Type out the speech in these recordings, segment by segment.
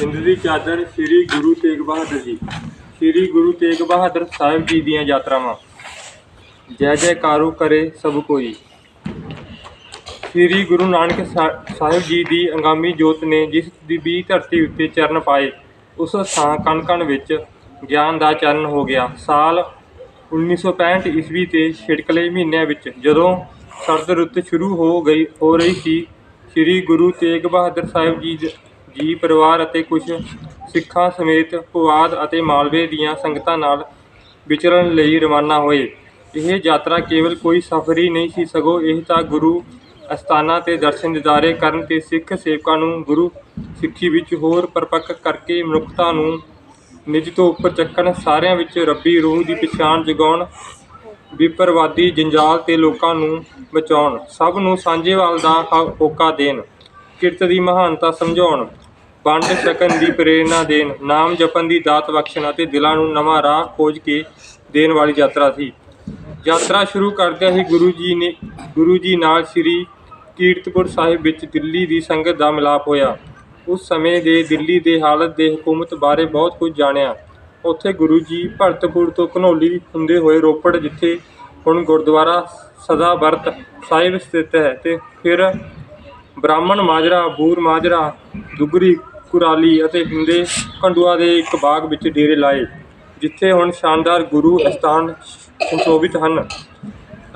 ਹਿੰਦ ਦੀ ਚਾਦਰ ਸ੍ਰੀ ਗੁਰੂ ਤੇਗ ਬਹਾਦਰ ਜੀ। ਸ੍ਰੀ ਗੁਰੂ ਤੇਗ ਬਹਾਦਰ ਸਾਹਿਬ ਜੀ ਦੀਆਂ ਯਾਤਰਾਵਾਂ। ਜੈ ਜੈਕਾਰੂ ਕਰੇ ਸਭ ਕੋਈ। ਸ੍ਰੀ ਗੁਰੂ ਨਾਨਕ ਸਾ- ਸਾਹਿਬ ਜੀ ਦੀ ਅੰਗਾਮੀ ਜੋਤ ਨੇ ਜਿਸ ਦੀ ਵੀ ਧਰਤੀ ਉੱਤੇ ਚਰਨ ਪਾਏ, ਉਸ ਥਾਂ ਕਣ ਕਣ ਵਿੱਚ ਗਿਆਨ ਦਾ ਚਰਨ ਹੋ ਗਿਆ। ਸਾਲ 1965 ਈਸਵੀ ਤੇ ਛਿੜਕਲੇ ਮਹੀਨਿਆਂ ਵਿੱਚ ਜਦੋਂ ਸਰਦ ਰੁੱਤ ਸ਼ੁਰੂ ਹੋ ਗਈ, ਹੋ ਰਹੀ ਸੀ, ਸ੍ਰੀ ਗੁਰੂ ਤੇਗ ਬਹਾਦਰ ਸਾਹਿਬ ਜੀ ਜੀ ਪਰਿਵਾਰ ਅਤੇ ਕੁਝ ਸਿੱਖਾਂ ਸਮੇਤ ਪੁਆਧ ਅਤੇ ਮਾਲਵੇ ਦੀਆਂ ਸੰਗਤਾਂ ਨਾਲ ਵਿਚਰਨ ਲਈ ਰਵਾਨਾ ਹੋਏ। ਇਹ ਯਾਤਰਾ ਕੇਵਲ ਕੋਈ ਸਫ਼ਰੀ ਨਹੀਂ ਸੀ, ਸਗੋਂ ਇਹ ਤਾਂ ਗੁਰੂ ਅਸਥਾਨਾਂ ਤੇ ਦਰਸ਼ਨ ਦਿਦਾਰੇ ਕਰਨ ਤੇ ਸਿੱਖ ਸੇਵਕਾਂ ਨੂੰ ਗੁਰੂ ਸਿੱਖੀ ਵਿੱਚ ਹੋਰ ਪਰਪੱਕ ਕਰਕੇ ਮਨੁੱਖਤਾ ਨੂੰ ਨਿਜ ਤੋਂ ਉੱਪਰ ਚੱਕਣ, ਸਾਰਿਆਂ ਵਿੱਚ ਰੱਬੀ ਰੂਹ ਦੀ ਪਛਾਣ ਜਗਾਉਣ, ਵਿਪਰਵਾਦੀ ਜੰਜਾਲ ਤੇ ਲੋਕਾਂ ਨੂੰ ਬਚਾਉਣ, ਸਭ ਨੂੰ ਸਾਂਝੇਵਾਲ ਦਾ ਹ- ਹੋਕਾ ਦੇਣ, ਕਿਰਤ ਦੀ ਮਹਾਨਤਾ ਸਮਝਾਉਣ ਵੰਡ ਸਕਣ ਦੀ ਪ੍ਰੇਰਣਾ ਦੇਣ। ਨਾਮ ਜਪਣ ਦੀ ਦਾਤ ਬਖਸ਼ਣ ਅਤੇ ਦਿਲਾਂ ਨੂੰ ਨਵਾਂ ਰਾਹ ਖੋਜ ਕੇ ਦੇਣ ਵਾਲੀ ਯਾਤਰਾ ਸੀ। ਯਾਤਰਾ ਸ਼ੁਰੂ ਕਰਦਿਆਂ ਹੀ ਗੁਰੂ ਜੀ ਨੇ, ਗੁਰੂ ਜੀ ਨਾਲ ਸ੍ਰੀ ਕੀਰਤਪੁਰ ਸਾਹਿਬ ਵਿੱਚ ਦਿੱਲੀ ਦੀ ਸੰਗਤ ਦਾ ਮਿਲਾਪ ਹੋਇਆ। ਉਸ ਸਮੇਂ ਦੇ ਦਿੱਲੀ ਦੇ ਹਾਲਤ ਦੇ ਹਕੂਮਤ ਬਾਰੇ ਬਹੁਤ ਕੁਝ ਜਾਣਿਆ। ਉੱਥੇ ਗੁਰੂ ਜੀ ਭਰਤਪੁਰ ਤੋਂ ਘਨੌਲੀ ਹੁੰਦੇ ਹੋਏ ਰੋਪੜ ਜਿੱਥੇ ਹੁਣ ਗੁਰਦੁਆਰਾ ਸਦਾ ਵਰਤ ਸਾਹਿਬ ਸਥਿਤ ਹੈ ਤੇ ਫਿਰ ਬ੍ਰਾਹਮਣ ਮਾਜਰਾ, ਬੂਰ ਮਾਜਰਾ, ਦੁਗਰੀ ਕੁਰਾਲੀ ਅਤੇ ਹਿੰਦੇ ਕੰਡੂਆ ਦੇ ਇੱਕ ਬਾਗ ਵਿੱਚ ਡੇਰੇ ਲਾਏ, ਜਿੱਥੇ ਹੁਣ ਸ਼ਾਨਦਾਰ ਗੁਰੂ ਅਸਥਾਨ ਸੁਸ਼ੋਭਿਤ ਹਨ।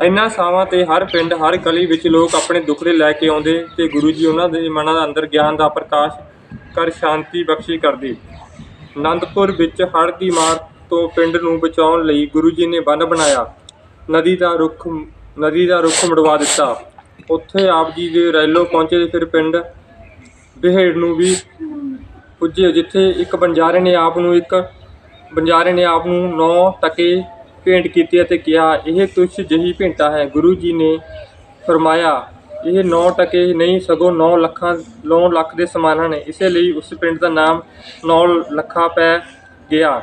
ਇਨ੍ਹਾਂ ਥਾਵਾਂ ਤੇ ਹਰ ਪਿੰਡ, ਹਰ ਗਲੀ ਵਿੱਚ ਲੋਕ ਆਪਣੇ ਦੁੱਖੜੇ ਲੈ ਕੇ ਆਉਂਦੇ ਤੇ ਗੁਰੂ ਜੀ ਉਹਨਾਂ ਦੇ ਮਨਾਂ ਦੇ ਅੰਦਰ ਗਿਆਨ ਦਾ ਪ੍ਰਕਾਸ਼ ਕਰ ਸ਼ਾਂਤੀ ਬਖਸ਼ੀ ਕਰਦੇ। ਆਨੰਦਪੁਰ ਵਿੱਚ ਹੜ੍ਹ ਦੀ ਮਾਰ ਤੋਂ ਪਿੰਡ ਨੂੰ ਬਚਾਉਣ ਲਈ ਗੁਰੂ ਜੀ ਨੇ ਬੰਨ ਬਣਾਇਆ। ਨਦੀ ਦਾ ਰੁੱਖ, ਨਦੀ ਦਾ ਰੁੱਖ ਮੜਵਾ ਦਿੱਤਾ। ਉੱਥੇ ਆਪ ਜੀ ਦੇ ਰੈਲੋ ਪਹੁੰਚੇ ਤੇ ਫਿਰ ਪਿੰਡ ਬਿਹੇੜ ਨੂੰ ਵੀ ਪੁੱਜੇ, ਜਿੱਥੇ ਇੱਕ ਬੰਜਾਰੇ ਨੇ ਆਪ ਨੂੰ ਇੱਕ ਬੰਜਾਰੇ ਨੇ ਆਪ ਨੂੰ ਨੌ ਟਕੇ ਭੇਂਟ ਕੀਤੀ ਅਤੇ ਕਿਹਾ, ਇਹ ਤੁਛ ਜਹੀ ਭੇਂਟਾ ਹੈ। ਗੁਰੂ ਜੀ ਨੇ ਫਰਮਾਇਆ, ਇਹ 9 ਟਕੇ ਨਹੀਂ, ਸਗੋਂ 9 ਲੱਖਾਂ 9 ਲੱਖ ਦੇ ਸਮਾਨ ਹਨ। ਇਸੇ ਲਈ ਉਸ ਪਿੰਡ ਦਾ ਨਾਮ 9 ਲੱਖਾਂ ਪੈ ਗਿਆ।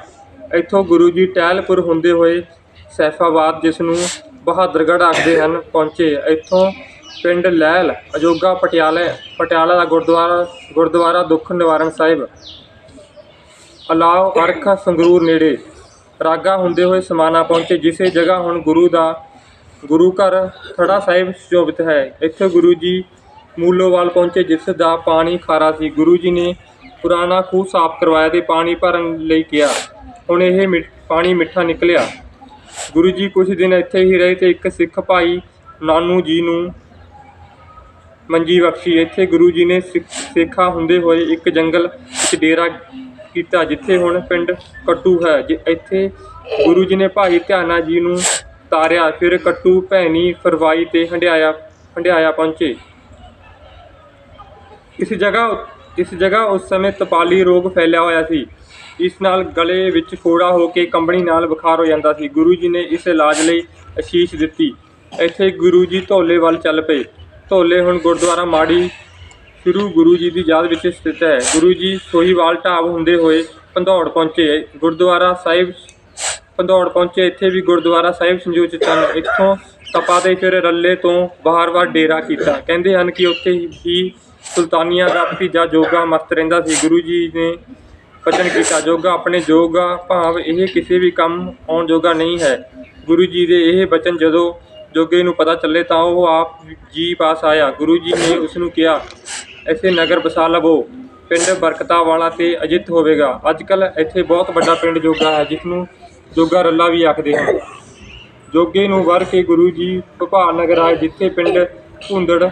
ਇੱਥੋਂ ਗੁਰੂ ਜੀ ਟਹਿਲਪੁਰ ਹੁੰਦੇ ਹੋਏ ਸੈਫਾਬਾਦ, ਜਿਸ ਨੂੰ ਬਹਾਦਰਗੜ੍ਹ ਆਖਦੇ ਹਨ, ਪਹੁੰਚੇ। ਇੱਥੋਂ ਪਿੰਡ ਲਹਿਲ ਅਜੋਗਾ ਪਟਿਆਲੇ, ਪਟਿਆਲਾ ਦਾ ਗੁਰਦੁਆਰਾ ਗੁਰਦੁਆਰਾ ਦੁੱਖ ਨਿਵਾਰਨ ਸਾਹਿਬ। ਅਲਾਓ ਅਰਖ ਸੰਗਰੂਰ ਨੇੜੇ। ਰਾਗਾ ਹੁੰਦੇ ਹੋਏ ਸਮਾਨਾ ਪਹੁੰਚੇ, ਜਿਸੇ ਜਗ੍ਹਾ ਹੁਣ ਗੁਰੂ ਦਾ, ਗੁਰੂ ਘਰ ਥੜਾ ਸਾਹਿਬ ਸੁਸ਼ੋਭਿਤ ਹੈ। ਇੱਥੇ ਗੁਰੂ ਜੀ ਮੂਲੋਵਾਲ ਪਹੁੰਚੇ, ਜਿਸ ਦਾ ਪਾਣੀ ਖਾਰਾ ਸੀ। ਗੁਰੂ ਜੀ ਨੇ ਪੁਰਾਣਾ ਖੂਹ ਸਾਫ਼ ਕਰਵਾਇਆ ਤੇ ਪਾਣੀ ਭਰਨ ਲਈ ਕਿਹਾ। ਹੁਣ ਇਹ ਮਿ- ਪਾਣੀ ਮਿੱਠਾ ਨਿਕਲਿਆ। ਗੁਰੂ ਜੀ ਕੁਝ ਦਿਨ ਇੱਥੇ ਹੀ ਰਹੇ ਤੇ ਇੱਕ ਸਿੱਖ ਭਾਈ ਨਾਨੂ ਜੀ ਨੂੰ ਮੰਜੀ ਬਖਸ਼ੀ। ਇੱਥੇ ਗੁਰੂ ਜੀ ਨੇ ਸਿੱਖ- ਸੇਖਾਂ ਹੁੰਦੇ ਹੋਏ ਇੱਕ ਜੰਗਲ ਵਿੱਚ ਡੇਰਾ ਕੀਤਾ, ਜਿੱਥੇ ਹੁਣ ਪਿੰਡ ਕੱਟੂ ਹੈ। ਜਿ- ਇੱਥੇ ਗੁਰੂ ਜੀ ਨੇ ਭਾਈ ਧਿਆਨਾ ਜੀ ਨੂੰ ਤਾਰਿਆ, ਫਿਰ ਕੱਟੂ ਭੈਣੀ ਫਰਵਾਈ ਤੇ ਹੰਡਿਆਇਆ ਹੰਡਿਆਇਆ ਪਹੁੰਚੇ। ਇਸ ਜਗ੍ਹਾ ਇਸ ਜਗ੍ਹਾ ਉਸ ਸਮੇਂ ਤਪਾਲੀ ਰੋਗ ਫੈਲਿਆ ਹੋਇਆ ਸੀ। ਇਸ ਨਾਲ ਗਲੇ ਵਿੱਚ ਫੋੜਾ ਹੋ ਕੇ ਕੰਬਣੀ ਨਾਲ ਬੁਖਾਰ ਹੋ ਜਾਂਦਾ ਸੀ। ਗੁਰੂ ਜੀ ਨੇ ਇਸ ਇਲਾਜ ਲਈ ਅਸ਼ੀਸ਼ ਦਿੱਤੀ। ਇੱਥੇ ਗੁਰੂ ਜੀ ਧੌਲੇ ਵੱਲ ਚੱਲ ਪਏ। ਧੋਲੇ ਹੁਣ ਗੁਰਦੁਆਰਾ ਮਾੜੀ ਸ਼੍ਰੀ ਗੁਰੂ ਜੀ ਦੀ ਯਾਦ ਵਿੱਚ ਸਥਿਤ ਹੈ। ਗੁਰੂ ਜੀ ਸੋਹੀਵਾਲ ਢਾਬ ਹੁੰਦੇ ਹੋਏ ਪੰਧੌੜ ਪਹੁੰਚੇ। ਗੁਰਦੁਆਰਾ ਸਾਹਿਬ ਪੰਧੌੜ ਪਹੁੰਚੇ। ਇੱਥੇ ਵੀ ਗੁਰਦੁਆਰਾ ਸਾਹਿਬ ਸੰਯੋਜਿਤ ਹਨ ਇੱਥੋਂ ਤਪਾ ਦੇ ਫਿਰ ਰੱਲੇ ਤੋਂ ਬਾਹਰ-ਬਾਹਰ ਡੇਰਾ ਕੀਤਾ। ਕਹਿੰਦੇ ਹਨ ਕਿ ਉੱਥੇ ਹੀ ਸੁਲਤਾਨੀਆਂ ਦਾ ਭਤੀਜਾ ਜੋਗਾ ਮਸਤ ਰਹਿੰਦਾ ਸੀ। ਗੁਰੂ ਜੀ ਨੇ ਵਚਨ ਕੀਤਾ, ਜੋਗਾ ਆਪਣੇ ਜੋਗਾ ਭਾਵ ਇਹ ਕਿਸੇ ਵੀ ਕੰਮ ਆਉਣ ਜੋਗਾ ਨਹੀਂ ਹੈ। ਗੁਰੂ ਜੀ ਦੇ ਇਹ ਵਚਨ ਜਦੋਂ ਜੋਗੇ ਨੂੰ ਪਤਾ ਚੱਲੇ ਤਾਂ ਉਹ ਆਪ ਜੀ ਪਾਸ ਆਇਆ। ਗੁਰੂ ਜੀ ਨੇ ਉਸ ਨੂੰ ਕਿਹਾ ਐਸੇ ਨਗਰ ਬਸਾ ਲਵੋ। ਪਿੰਡ ਬਰਕਤਾ ਵਾਲਾ ਤੇ ਅਜਿੱਤ ਹੋਵੇਗਾ। ਅੱਜ ਕੱਲ ਇੱਥੇ ਬਹੁਤ ਵੱਡਾ ਪਿੰਡ ਜੋਗਾ ਹੈ ਜਿਸ ਨੂੰ ਜੋਗਾ ਰੱਲਾ ਵੀ ਆਖਦੇ ਹਨ। ਜੋਗੇ ਨੂੰ ਵਰ ਕੇ ਗੁਰੂ ਜੀ ਭੋਪਾਲ ਨਗਰ ਆਏ, ਜਿੱਥੇ ਪਿੰਡ ਭੁੰਦੜ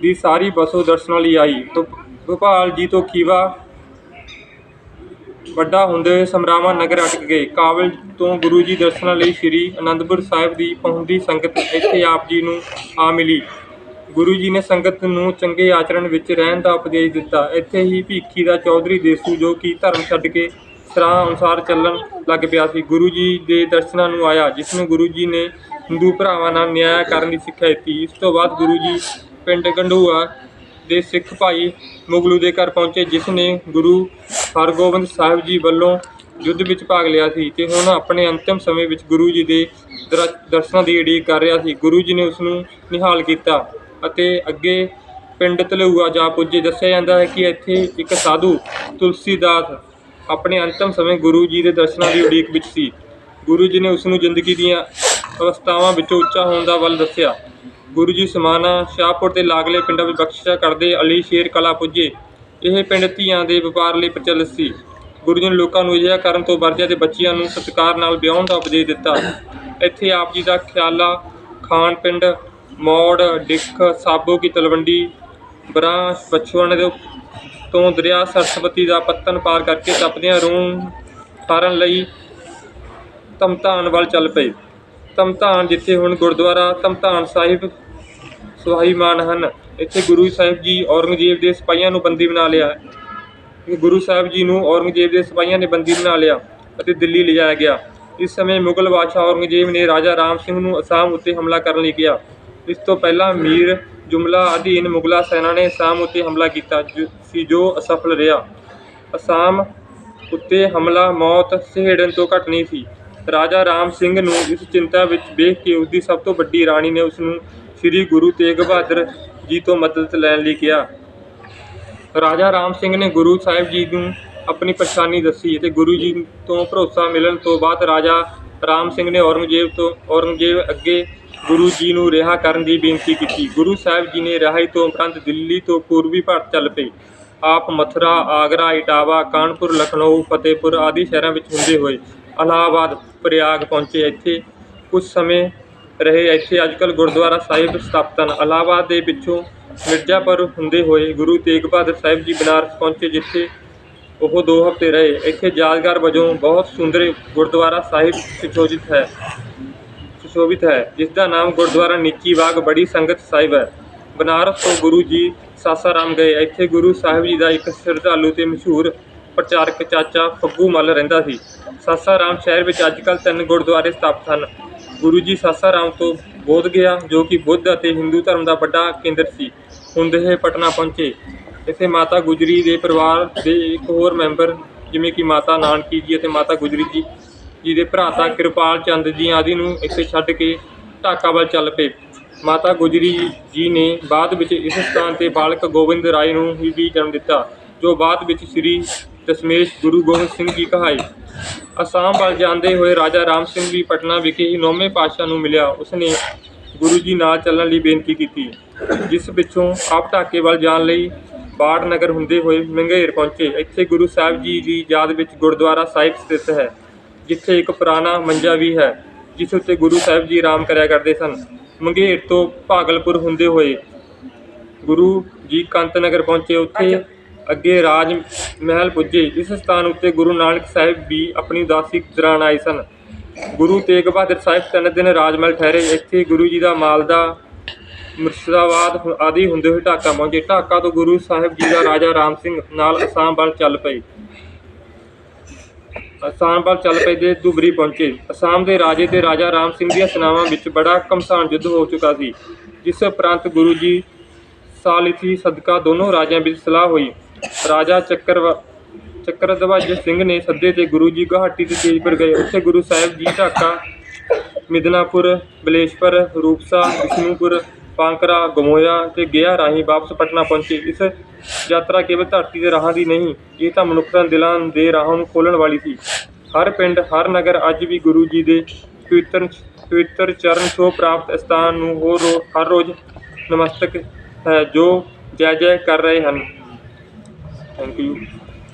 ਦੀ ਸਾਰੀ ਬਸੋ ਦਰਸ਼ਨਾਂ ਲਈ ਆਈ। ਤੋਂ ਭੋਪਾਲ ਜੀ ਤੋਂ ਖੀਵਾ ਵੱਡਾ ਹੁੰਦੇ ਹੋਏ ਸਮਰਾਵਾਂ ਨਗਰ ਅਟਕ ਗਏ। ਕਾਬਲ ਤੋਂ ਗੁਰੂ ਜੀ ਦਰਸ਼ਨਾਂ ਲਈ ਸ੍ਰੀ ਅਨੰਦਪੁਰ ਸਾਹਿਬ ਦੀ ਪਹੁੰਚਦੀ ਸੰਗਤ ਇੱਥੇ ਆਪ ਜੀ ਨੂੰ ਆ ਮਿਲੀ। ਗੁਰੂ ਜੀ ਨੇ ਸੰਗਤ ਨੂੰ ਚੰਗੇ ਆਚਰਣ ਵਿੱਚ ਰਹਿਣ ਦਾ ਉਪਦੇਸ਼ ਦਿੱਤਾ। ਇੱਥੇ ਹੀ ਭੀਖੀ ਦਾ ਚੌਧਰੀ ਦੇਸੂ ਜੋ ਕਿ ਧਰਮ ਛੱਡ ਕੇ ਸਰਾਹ ਅਨੁਸਾਰ ਚੱਲਣ ਲੱਗ ਪਿਆ ਸੀ, ਗੁਰੂ ਜੀ ਦੇ ਦਰਸ਼ਨਾਂ ਨੂੰ ਆਇਆ, ਜਿਸ ਨੂੰ ਗੁਰੂ ਜੀ ਨੇ ਹਿੰਦੂ ਭਰਾਵਾਂ ਨਾਲ ਨਿਆਂ ਕਰਨ ਦੀ ਸਿੱਖਿਆ ਦਿੱਤੀ। ਇਸ ਤੋਂ ਬਾਅਦ ਗੁਰੂ ਜੀ ਪਿੰਡ ਗੰਡੂਆ ਦੇ ਸਿੱਖ ਭਾਈ ਮੁਗਲੂ ਦੇ ਘਰ ਪਹੁੰਚੇ, ਜਿਸ ਨੇ ਗੁਰੂ ਹਰਗੋਬਿੰਦ ਸਾਹਿਬ ਜੀ ਵੱਲੋਂ ਯੁੱਧ ਵਿੱਚ ਭਾਗ ਲਿਆ ਸੀ ਤੇ ਹੁਣ ਆਪਣੇ ਅੰਤਿਮ ਸਮੇਂ ਵਿੱਚ ਗੁਰੂ ਜੀ ਦੇ ਦਰ- ਦਰਸ਼ਨਾਂ ਦੀ ਉਡੀਕ ਕਰ ਰਿਹਾ ਸੀ। ਗੁਰੂ ਜੀ ਨੇ ਉਸ ਨੂੰ ਨਿਹਾਲ ਕੀਤਾ ਅਤੇ ਅੱਗੇ ਪਿੰਡ ਤਲੂਆ ਜਾ ਪੁੱਜੇ। ਦੱਸਿਆ ਜਾਂਦਾ ਹੈ ਕਿ ਇੱਥੇ ਇੱਕ ਸਾਧੂ ਤੁਲਸੀਦਾਸ ਆਪਣੇ ਅੰਤਮ ਸਮੇਂ ਗੁਰੂ ਜੀ ਦੇ ਦਰਸ਼ਨਾਂ ਦੀ ਉਡੀਕ ਵਿੱਚ ਸੀ। ਗੁਰੂ ਜੀ ਨੇ ਉਸ ਨੂੰ ਜ਼ਿੰਦਗੀ ਦੀਆਂ ਅਵਸਥਾਵਾਂ ਵਿੱਚੋਂ ਉੱਚਾ ਹੋਣ ਦਾ ਵੱਲ ਦੱਸਿਆ। ਗੁਰੂ ਜੀ ਸਮਾਨਾ ਸ਼ਾਹਪੁਰ ਦੇ ਲਾਗਲੇ ਪਿੰਡਾਂ ਵਿੱਚ ਬਖਸ਼ਿਸ਼ਾਂ ਕਰਦੇ ਅਲੀ ਸ਼ੇਰ ਕਲਾ ਪੁੱਜੇ। ਇਹ ਪਿੰਡ ਧੀਆਂ ਦੇ ਵਪਾਰ ਲਈ ਪ੍ਰਚਲਿਤ ਸੀ। ਗੁਰੂ ਜੀ ਨੇ ਲੋਕਾਂ ਨੂੰ ਅਜਿਹਾ ਕਰਨ ਤੋਂ ਵਰਜਿਆ ਤੇ ਬੱਚਿਆਂ ਨੂੰ ਸਤਿਕਾਰ ਨਾਲ ਵਿਆਹੁਣ ਦਾ ਉਪਦੇਸ਼ ਦਿੱਤਾ, ਇੱਥੇ ਆਪ ਜੀ ਦਾ ਖਿਆਲਾ ਖਾਨ ਪਿੰਡ, ਮੌੜ, ਡਿੱਖ, ਸਾਬੋ ਕੀ ਤਲਵੰਡੀ ਬਰਾਂ ਬਛੁਆਣੇ ਦੇ ਤੋਂ ਦਰਿਆ ਸਰਸਵਤੀ ਦਾ ਪੱਤਨ ਪਾਰ ਕਰਕੇ ਤਪਦਿਆਂ ਰੂਹ ਠਾਰਨ ਲਈ ਤਮਤਾਨ ਵੱਲ ਚੱਲ ਪਏ। ਤਮਤਾਨ ਜਿੱਥੇ ਹੁਣ ਗੁਰਦੁਆਰਾ ਤਮਤਾਨ ਸਾਹਿਬ ਸੁਹਾਈਮਾਨ ਹਨ। ਇੱਥੇ ਗੁਰੂ ਸਾਹਿਬ ਜੀ ਔਰੰਗਜ਼ੇਬ ਦੇ ਸਿਪਾਹੀਆਂ ਨੂੰ ਬੰਦੀ ਬਣਾ ਲਿਆ। ਗੁਰੂ ਸਾਹਿਬ ਜੀ ਨੂੰ ਔਰੰਗਜ਼ੇਬ ਦੇ ਸਿਪਾਹੀਆਂ ਨੇ ਬੰਦੀ ਬਣਾ ਲਿਆ ਅਤੇ ਦਿੱਲੀ ਲਿਜਾਇਆ ਗਿਆ। ਇਸ ਸਮੇਂ ਮੁਗਲ ਬਾਦਸ਼ਾਹ ਔਰੰਗਜ਼ੇਬ ਨੇ ਰਾਜਾ ਰਾਮ ਸਿੰਘ ਨੂੰ ਅਸਾਮ ਉੱਤੇ ਹਮਲਾ ਕਰਨ ਲਈ ਕਿਹਾ। ਇਸ ਤੋਂ ਪਹਿਲਾਂ ਮੀਰ ਜੁਮਲਾ ਅਧੀਨ ਮੁਗਲਾ ਸੈਨਾ ਨੇ ਅਸਾਮ ਉੱਤੇ ਹਮਲਾ ਕੀਤਾ ਜੋ- ਸੀ ਜੋ ਅਸਫਲ ਰਿਹਾ। ਅਸਾਮ ਉੱਤੇ ਹਮਲਾ ਮੌਤ ਸਹੇੜਨ ਤੋਂ ਘੱਟ ਨਹੀਂ ਸੀ। ਰਾਜਾ ਰਾਮ ਸਿੰਘ ਨੂੰ ਇਸ ਚਿੰਤਾ ਵਿੱਚ ਵੇਖ ਕੇ ਉਸ ਦੀ ਸਭ ਤੋਂ ਵੱਡੀ ਰਾਣੀ ਨੇ ਉਸ ਨੂੰ ਸ੍ਰੀ ਗੁਰੂ ਤੇਗ ਬਹਾਦਰ ਜੀ ਤੋਂ ਮਦਦ ਲੈਣ ਲਈ ਕਿਹਾ। ਰਾਜਾ ਰਾਮ ਸਿੰਘ ਨੇ ਗੁਰੂ ਸਾਹਿਬ ਜੀ ਨੂੰ ਆਪਣੀ ਪਰੇਸ਼ਾਨੀ ਦੱਸੀ ਅਤੇ ਗੁਰੂ ਜੀ ਤੋਂ ਭਰੋਸਾ ਮਿਲਣ ਤੋਂ ਬਾਅਦ ਰਾਜਾ ਰਾਮ ਸਿੰਘ ਨੇ ਔਰੰਗਜ਼ੇਬ ਤੋਂ, ਔਰੰਗਜ਼ੇਬ ਅੱਗੇ ਗੁਰੂ ਜੀ ਨੂੰ ਰਿਹਾ ਕਰਨ ਦੀ ਬੇਨਤੀ ਕੀਤੀ। ਗੁਰੂ ਸਾਹਿਬ ਜੀ ਨੇ ਰਿਹਾਈ ਤੋਂ ਉਪਰੰਤ ਦਿੱਲੀ ਤੋਂ ਪੂਰਬੀ ਭਾਰਤ ਚੱਲ ਪਏ। ਆਪ ਮਥੁਰਾ, ਆਗਰਾ, ਇਟਾਵਾ, ਕਾਨਪੁਰ, ਲਖਨਊ, ਫਤਿਹਪੁਰ ਆਦਿ ਸ਼ਹਿਰਾਂ ਵਿੱਚ ਹੁੰਦੇ ਹੋਏ ਇਲਾਹਾਬਾਦ ਪ੍ਰਯਾਗ ਪਹੁੰਚੇ ਇੱਥੇ। ਕੁਝ ਸਮੇਂ ਰਹੇ ਇੱਥੇ। ਅੱਜਕੱਲ ਗੁਰਦੁਆਰਾ ਸਾਹਿਬ ਸਥਾਪਿਤ ਹਨ। ਇਲਾਹਾਬਾਦ ਦੇ ਪਿੱਛੋਂ ਮਿਰਜ਼ਾਪੁਰ ਹੁੰਦੇ ਹੋਏ ਗੁਰੂ ਤੇਗ ਬਹਾਦਰ ਸਾਹਿਬ ਜੀ ਬਨਾਰਸ ਪਹੁੰਚੇ, ਜਿੱਥੇ ਉਹ 2 ਹਫ਼ਤੇ ਰਹੇ। ਇੱਥੇ ਯਾਦਗਾਰ ਵਜੋਂ ਬਹੁਤ ਸੁੰਦਰ ਗੁਰਦੁਆਰਾ ਸਾਹਿਬ ਸੁਸ਼ੋਭਿਤ ਹੈ। ਸੁਸ਼ੋਭਿਤ ਹੈ ਜਿਸ ਦਾ ਨਾਮ ਗੁਰਦੁਆਰਾ ਨਿੱਕੀ ਬਾਗ ਬੜੀ ਸੰਗਤ ਸਾਹਿਬ ਹੈ। ਬਨਾਰਸ ਤੋਂ ਗੁਰੂ ਜੀ ਸਾਸਾਰਾਮ ਗਏ। ਇੱਥੇ ਗੁਰੂ ਸਾਹਿਬ ਜੀ ਦਾ ਇੱਕ ਸ਼ਰਧਾਲੂ ਤੇ ਮਸ਼ਹੂਰ ਪ੍ਰਚਾਰਕ ਚਾਚਾ ਫੱਗੂ ਮੱਲ ਰਹਿੰਦਾ ਸੀ। ਸਾਸਾਰਾਮ ਸ਼ਹਿਰ ਵਿੱਚ ਅੱਜਕੱਲ ਤਿੰਨ ਗੁਰਦੁਆਰੇ ਸਥਾਪਿਤ ਹਨ। ਗੁਰੂ ਜੀ ਸਾਸਾਰਾਮ ਤੋਂ ਬੋਧ ਗਿਆ, ਜੋ ਕਿ ਬੁੱਧ ਅਤੇ ਹਿੰਦੂ ਧਰਮ ਦਾ ਵੱਡਾ ਕੇਂਦਰ ਸੀ। ਹੁੰਦੇ ਹੋਏ ਪਟਨਾ ਪਹੁੰਚੇ। ਇੱਥੇ ਮਾਤਾ ਗੁਜਰੀ ਦੇ ਪਰਿਵਾਰ ਦੇ ਇੱਕ ਹੋਰ ਮੈਂਬਰ, ਜਿਵੇਂ ਕਿ ਮਾਤਾ ਨਾਨਕੀ ਜੀ ਅਤੇ ਮਾਤਾ ਗੁਜਰੀ ਜੀ ਜੀ ਦੇ ਭਰਾਤਾ ਕਿਰਪਾਲ ਚੰਦ ਜੀ ਆਦਿ ਨੂੰ ਇੱਥੇ ਛੱਡ ਕੇ ਢਾਕਾ ਵੱਲ ਚੱਲ ਪਏ। ਮਾਤਾ ਗੁਜਰੀ ਜੀ ਨੇ ਬਾਅਦ ਵਿੱਚ ਇਸ ਸਥਾਨ ਤੇ ਬਾਲਕ ਗੋਬਿੰਦ ਰਾਏ ਨੂੰ ਹੀ ਵੀ ਜਨਮ ਦਿੱਤਾ, ਜੋ ਬਾਅਦ ਵਿੱਚ ਸ੍ਰੀ ਦਸ਼ਮੇਸ਼ ਗੁਰੂ ਗੋਬਿੰਦ ਸਿੰਘ ਜੀ ਕਹਾਏ, ਅਸਾਮ ਵੱਲ ਜਾਂਦੇ ਹੋਏ ਰਾਜਾ ਰਾਮ ਸਿੰਘ ਵੀ ਪਟਨਾ ਵਿਖੇ ਹੀ ਨੌਵੇਂ ਪਾਤਸ਼ਾਹ ਨੂੰ ਮਿਲਿਆ। ਉਸਨੇ ਗੁਰੂ ਜੀ ਨਾਲ ਚੱਲਣ ਲਈ ਬੇਨਤੀ ਕੀਤੀ, ਜਿਸ ਪਿੱਛੋਂ ਆਪ ਢਾਕੇ ਵੱਲ ਜਾਣ ਲਈ ਬਾੜ ਨਗਰ ਹੁੰਦੇ ਹੋਏ ਮੰਗੇਰ ਪਹੁੰਚੇ। ਇੱਥੇ ਗੁਰੂ ਸਾਹਿਬ ਜੀ ਦੀ ਯਾਦ ਵਿੱਚ ਗੁਰਦੁਆਰਾ ਸਾਹਿਬ ਸਥਿਤ ਹੈ, ਜਿੱਥੇ ਇੱਕ ਪੁਰਾਣਾ ਮੰਜਾ ਵੀ ਹੈ, ਜਿਸ ਉੱਤੇ ਗੁਰੂ ਸਾਹਿਬ ਜੀ ਆਰਾਮ ਕਰਿਆ ਕਰਦੇ ਸਨ। ਮੰਗੇਰ ਤੋਂ ਭਾਗਲਪੁਰ ਹੁੰਦੇ ਹੋਏ ਗੁਰੂ ਜੀ ਕੰਤ ਨਗਰ ਪਹੁੰਚੇ। ਉੱਥੇ ਅੱਗੇ ਰਾਜ ਮਹਿਲ ਪੁੱਜੇ। ਇਸ ਸਥਾਨ ਉੱਤੇ ਗੁਰੂ ਨਾਨਕ ਸਾਹਿਬ ਵੀ ਆਪਣੀ ਉਦਾਸੀ ਦੌਰਾਨ ਆਏ ਸਨ। ਗੁਰੂ ਤੇਗ ਬਹਾਦਰ ਸਾਹਿਬ ਤਿੰਨ ਦਿਨ ਰਾਜ ਮਹਿਲ ਠਹਿਰੇ। ਇੱਥੇ ਗੁਰੂ ਜੀ ਦਾ ਮਾਲਦਾ, ਮੁਰਸ਼ਿਦਾਬਾਦ ਆਦਿ ਹੁੰਦੇ ਹੋਏ ਢਾਕਾ ਪਹੁੰਚੇ। ਢਾਕਾ ਤੋਂ ਗੁਰੂ ਸਾਹਿਬ ਜੀ ਦਾ ਰਾਜਾ ਰਾਮ ਸਿੰਘ ਨਾਲ ਅਸਾਮ ਵੱਲ ਚੱਲ ਪਏ। ਅਸਾਮ ਵੱਲ ਚੱਲ ਪਏ ਤੇ ਧੁਬਰੀ ਪਹੁੰਚੇ। ਅਸਾਮ ਦੇ ਰਾਜੇ ਤੇ ਰਾਜਾ ਰਾਮ ਸਿੰਘ ਦੀਆਂ ਸੈਨਾਵਾਂ ਵਿੱਚ ਬੜਾ ਘਮਸਾਨ ਯੁੱਧ ਹੋ ਚੁੱਕਾ ਸੀ, ਜਿਸ ਉਪਰੰਤ ਗੁਰੂ ਜੀ ਸਾਲਿਥੀ ਸਦਕਾ ਦੋਨੋਂ ਰਾਜਿਆਂ ਵਿੱਚ ਸਲਾਹ ਹੋਈ। ਰਾਜਾ ਚੱਕਰ ਚੱਕਰਧਵਜ ਸਿੰਘ ਨੇ ਸੱਦੇ ਤੇ ਗੁਰੂ ਜੀ ਗੁਹਾਟੀ ਤੇ ਤੇਜਪੁਰ ਗਏ। ਉੱਥੇ ਗੁਰੂ ਸਾਹਿਬ ਜੀ ਢਾਕਾ, ਮਿਦਨਾਪੁਰ, ਬਲੇਸ਼ਪੁਰ, ਰੂਪਸਾ, ਵਿਸ਼ਨੂਪੁਰ, ਪਾਂਕਰਾ, ਗਮੋਇਆ ਤੇ ਗਿਆ ਰਾਹੀਂ ਵਾਪਸ ਪਟਨਾ ਪਹੁੰਚੇ। ਇਸ ਯਾਤਰਾ ਕੇਵਲ ਧਰਤੀ ਦੇ ਰਾਹਾਂ ਦੀ ਨਹੀਂ, ਇਹ ਤਾਂ ਮਨੁੱਖਤਾ ਦਿਲਾਂ ਦੇ ਰਾਹਾਂ ਨੂੰ ਖੋਲਣ ਵਾਲੀ ਸੀ। ਹਰ ਪਿੰਡ, ਹਰ ਨਗਰ ਅੱਜ ਵੀ ਗੁਰੂ ਜੀ ਦੇ ਪਵਿੱਤਰ ਪਵਿੱਤਰ ਚਰਨ ਛੋਹ ਪ੍ਰਾਪਤ ਸਥਾਨ ਨੂੰ ਹੋਰ ਰੋ- ਹਰ ਰੋਜ਼ ਨਮਸਤਕ ਹੈ ਜੋ ਜੈ ਜੈ ਕਰ ਰਹੇ ਹਨ। Thank you.